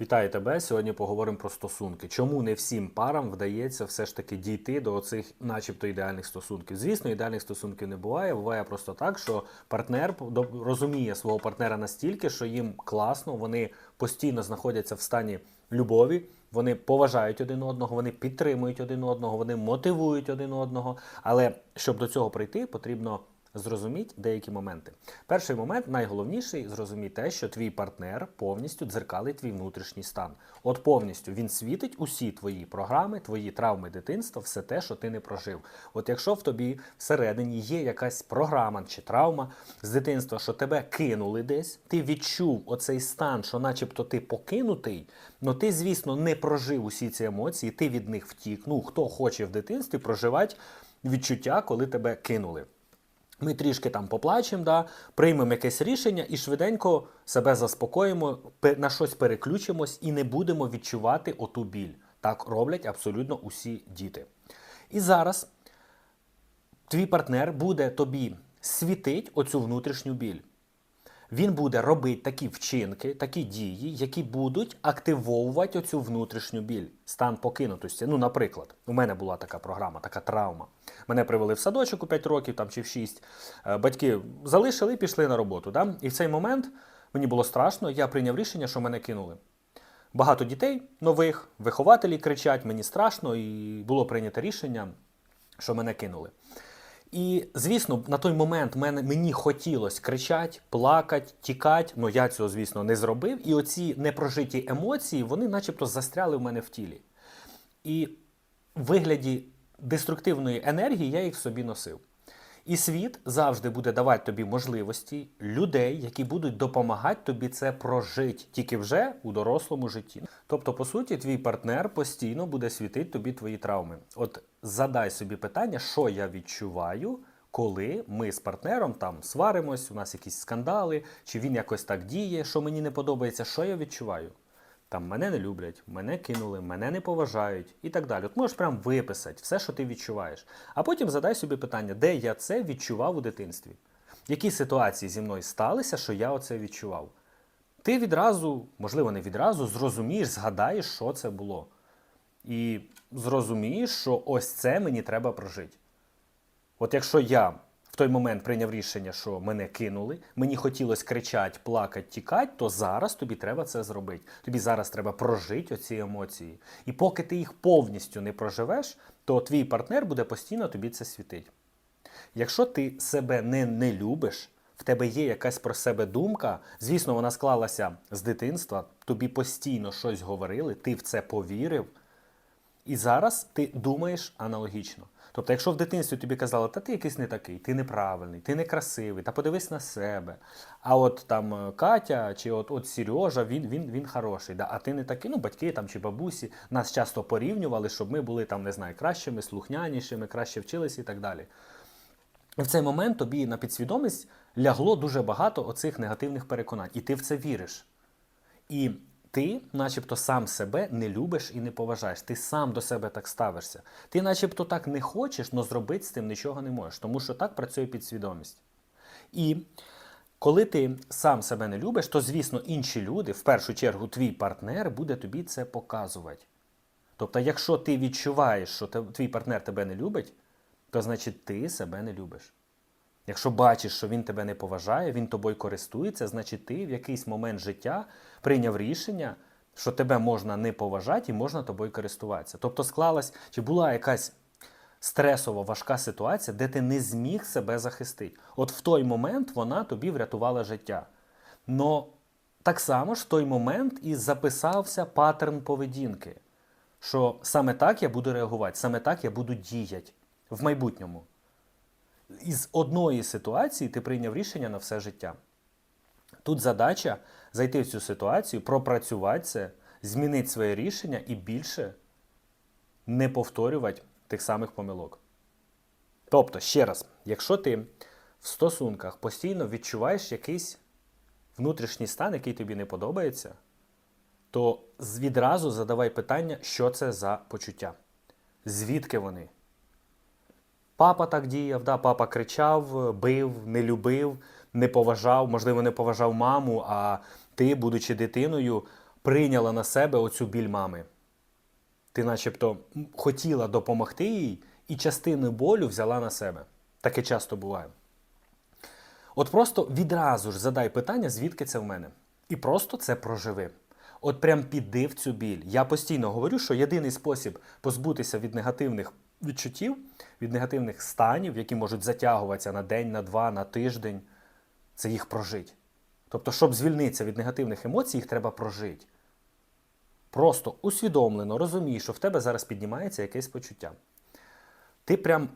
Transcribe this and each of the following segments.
Вітаю тебе. Сьогодні поговоримо про стосунки. Чому не всім парам вдається все ж таки дійти до оцих, начебто, ідеальних стосунків? Звісно, ідеальних стосунків не буває. Буває просто так, що партнер розуміє свого партнера настільки, що їм класно, вони постійно знаходяться в стані любові. Вони поважають один одного, вони підтримують один одного, вони мотивують один одного. Але щоб до цього прийти, потрібно зрозуміти деякі моменти. Перший момент, найголовніший, зрозумій те, що твій партнер повністю дзеркалить твій внутрішній стан. От повністю він світить усі твої програми, твої травми дитинства, все те, що ти не прожив. От якщо в тобі всередині є якась програма чи травма з дитинства, що тебе кинули десь, ти відчув оцей стан, що начебто ти покинутий, ну ти, звісно, не прожив усі ці емоції, ти від них втік. Ну, хто хоче в дитинстві проживати відчуття, коли тебе кинули. Ми трішки там поплачемо, да, приймемо якесь рішення і швиденько себе заспокоїмо, на щось переключимось і не будемо відчувати оту біль. Так роблять абсолютно усі діти. І зараз твій партнер буде тобі світить оцю внутрішню біль. Він буде робити такі вчинки, такі дії, які будуть активовувати оцю внутрішню біль, стан покинутості. Ну, наприклад, у мене була така програма, така травма. Мене привели в садочок у 5 років там, чи в 6. Е, Батьки залишили і пішли на роботу. Да? І в цей момент мені було страшно, я прийняв рішення, що мене кинули. Багато дітей нових, вихователі кричать, мені страшно, і було прийнято рішення, що мене кинули. І, звісно, на той момент мене, мені хотілося кричати, плакати, тікати, Ну я цього, звісно, не зробив. І оці непрожиті емоції, вони начебто застряли в мене в тілі. І в вигляді деструктивної енергії я їх собі носив. І світ завжди буде давати тобі можливості людей, які будуть допомагати тобі це прожити, тільки вже у дорослому житті. Тобто, по суті, твій партнер постійно буде світити тобі твої травми. От задай собі питання, що я відчуваю, коли ми з партнером там сваримось, у нас якісь скандали, чи він якось так діє, що мені не подобається, що я відчуваю. Там мене не люблять, мене кинули, мене не поважають і так далі. От можеш прям виписати все, що ти відчуваєш. А потім задай собі питання, де я це відчував у дитинстві. Які ситуації зі мною сталися, що я оце відчував. Ти відразу, можливо, не відразу, зрозумієш, згадаєш, що це було. І зрозумієш, що ось це мені треба прожити. От якщо я той момент прийняв рішення, що мене кинули, мені хотілося кричати, плакати, тікати, то зараз тобі треба це зробити. Тобі зараз треба прожити оці емоції. І поки ти їх повністю не проживеш, то твій партнер буде постійно тобі це світити. Якщо ти себе не, не любиш, в тебе є якась про себе думка, звісно, вона склалася з дитинства, тобі постійно щось говорили, ти в це повірив. І зараз ти думаєш аналогічно. Тобто, якщо в дитинстві тобі казали, та ти якийсь не такий, ти неправильний, ти некрасивий, та подивись на себе. А от там е, Катя чи от, от Сережа, він, він, він хороший, да? а ти не такий, ну батьки там чи бабусі нас часто порівнювали, щоб ми були там, не знаю, кращими, слухнянішими, краще вчилися і так далі. І в цей момент тобі на підсвідомість лягло дуже багато оцих негативних переконань, і ти в це віриш. І ти, начебто, сам себе не любиш і не поважаєш. Ти сам до себе так ставишся. Ти, начебто, так не хочеш, але зробити з тим нічого не можеш, тому що так працює підсвідомість. І коли ти сам себе не любиш, то, звісно, інші люди, в першу чергу, твій партнер, буде тобі це показувати. Тобто, якщо ти відчуваєш, що твій партнер тебе не любить, то значить ти себе не любиш. Якщо бачиш, що він тебе не поважає, він тобою користується, значить ти в якийсь момент життя прийняв рішення, що тебе можна не поважати і можна тобою користуватися. Тобто склалась, чи була якась стресова, важка ситуація, де ти не зміг себе захистити. От в той момент вона тобі врятувала життя. Но так само ж в той момент і записався паттерн поведінки, що саме так я буду реагувати, саме так я буду діяти в майбутньому із одної ситуації ти прийняв рішення на все життя. Тут задача зайти в цю ситуацію, пропрацювати це, змінити своє рішення і більше не повторювати тих самих помилок. Тобто, ще раз, якщо ти в стосунках постійно відчуваєш якийсь внутрішній стан, який тобі не подобається, то відразу задавай питання, що це за почуття, звідки вони. Папа так діяв, да, папа кричав, бив, не любив, не поважав, можливо, не поважав маму, а ти, будучи дитиною, прийняла на себе оцю біль мами. Ти начебто хотіла допомогти їй і частину болю взяла на себе. Таке часто буває. От просто відразу ж задай питання, звідки це в мене. І просто це проживи. От прям піди в цю біль. Я постійно говорю, що єдиний спосіб позбутися від негативних відчуттів, від негативних станів, які можуть затягуватися на день, на два, на тиждень, це їх прожити. Тобто, щоб звільнитися від негативних емоцій, їх треба прожити. Просто усвідомлено розумієш, що в тебе зараз піднімається якесь почуття. Ти прям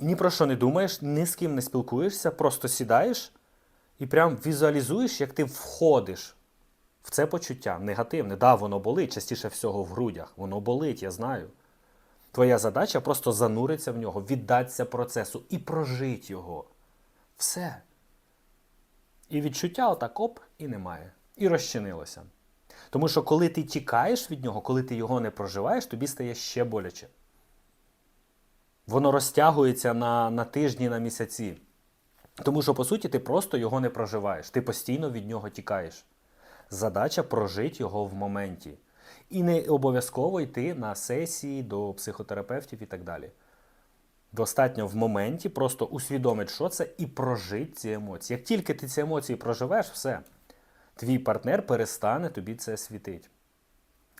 ні про що не думаєш, ні з ким не спілкуєшся, просто сідаєш і прям візуалізуєш, як ти входиш в це почуття негативне. Да, воно болить, частіше всього в грудях. Воно болить, я знаю. Твоя задача просто зануритися в нього, віддатися процесу і прожити його. Все. І відчуття отак оп, і немає. І розчинилося. Тому що коли ти тікаєш від нього, коли ти його не проживаєш, тобі стає ще боляче. Воно розтягується на, на тижні, на місяці. Тому що, по суті, ти просто його не проживаєш. Ти постійно від нього тікаєш. Задача прожити його в моменті. І не обов'язково йти на сесії до психотерапевтів і так далі. Достатньо в моменті просто усвідомити, що це, і прожити ці емоції. Як тільки ти ці емоції проживеш, все. Твій партнер перестане тобі це світити.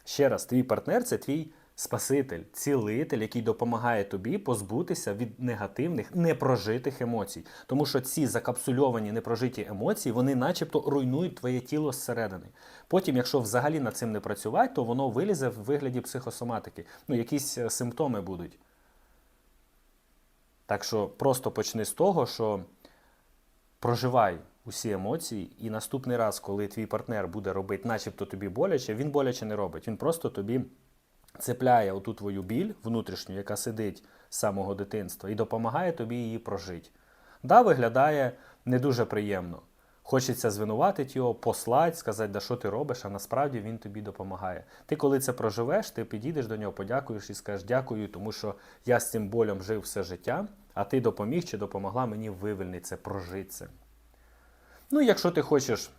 Ще раз, твій партнер це твій спаситель, цілитель, який допомагає тобі позбутися від негативних, непрожитих емоцій. Тому що ці закапсульовані непрожиті емоції, вони начебто руйнують твоє тіло зсередини. Потім, якщо взагалі над цим не працювати, то воно вилізе в вигляді психосоматики. Ну, якісь е, симптоми будуть. Так що просто почни з того, що проживай усі емоції, і наступний раз, коли твій партнер буде робити, начебто тобі боляче, він боляче не робить. Він просто тобі цепляє оту твою біль внутрішню, яка сидить з самого дитинства, і допомагає тобі її прожити. Да, виглядає не дуже приємно. Хочеться звинуватити його, послати, сказати, да що ти робиш, а насправді він тобі допомагає. Ти, коли це проживеш, ти підійдеш до нього, подякуєш і скажеш дякую, тому що я з цим болем жив все життя, а ти допоміг чи допомогла мені вивільнити це, прожити це. Ну, якщо ти хочеш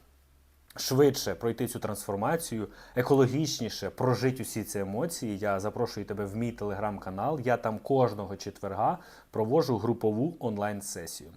швидше пройти цю трансформацію, екологічніше прожити усі ці емоції, я запрошую тебе в мій телеграм-канал. Я там кожного четверга провожу групову онлайн-сесію.